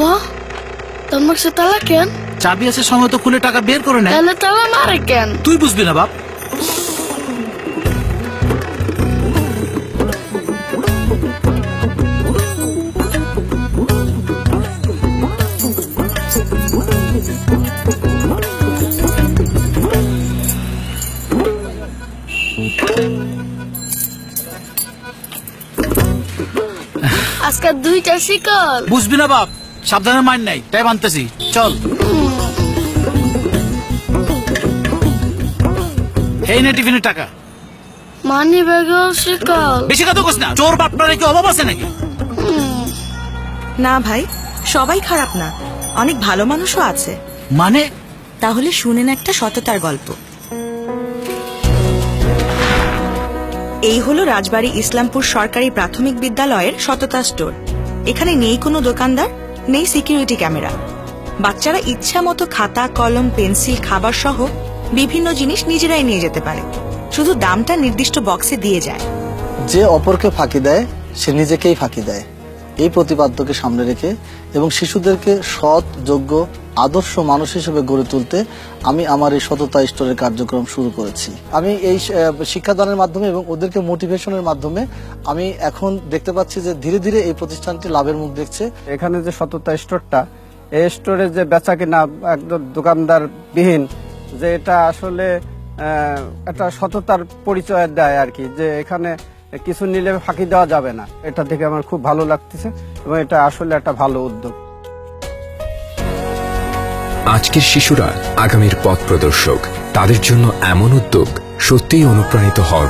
আব্বা তোমার সে তালা কেন? চাবি আছে সময় তো খুলে টাকা বের করে নেয়। তাহলে তালা মারে কেন? তুই বুঝবি না বাপ। আজকে দুইটা শিকল। বুঝবি না বাপ। সাবধানে মার নাই তাই মানতেছি চল। এই নে টিফিনের টাকা। মানি ব্যাগও শিকল বেশি কথা কোস না চোর বাপটারে কি অভাব আছে নাকি? না ভাই সবাই খারাপ না অনেক ভালো মানুষও আছে। মানে? তাহলে শুনেন একটা সততার গল্প। এই হলো রাজবাড়ী ইসলামপুর সরকারি প্রাথমিক বিদ্যালয়ের সততা স্টোর। এখানে নেই কোনো দোকানদার নেই সিকিউরিটি ক্যামেরা বাচ্চারা ইচ্ছা মতো খাতা, কলম, পেন্সিল, খাবার সহ বিভিন্ন জিনিস নিজেরাই নিয়ে যেতে পারে। শুধু দামটা নির্দিষ্ট বক্সে দিয়ে যায়। যে অপরকে ফাঁকি দেয়, সে নিজেকেই ফাঁকি দেয়। এই প্রতিপাদ্যকে সামনে রেখে এবং শিশুদেরকে সৎ, যোগ্য, আদর্শ মানুষ হিসেবে গড়ে তুলতে আমি আমার এই সততা স্টোরের কার্যক্রম শুরু করেছি। আমি এই শিক্ষাদানের মাধ্যমে এবং ওদেরকে মোটিভেশনের মাধ্যমে আমি এখন দেখতে পাচ্ছি যে ধীরে ধীরে এই প্রতিষ্ঠানটি লাভের মুখ দেখছে। এখানে যে সততা স্টোরটা এই স্টোরে যে বেচা কিনা একদম দোকানদার বিহীন যে এটা আসলে একটা সততার পরিচয় দেয় আর কি, যে এখানে কিছু নিলে ফাঁকি দেওয়া যাবে না। এটা দেখে আমার খুব ভালো লাগতেছে এবং এটা আসলে একটা ভালো উদ্যোগ। আজকের শিশুরা আগামীর পথ প্রদর্শক। তাদের জন্য এমন উদ্যোগ সত্যিই অনুপ্রাণিত হওয়ার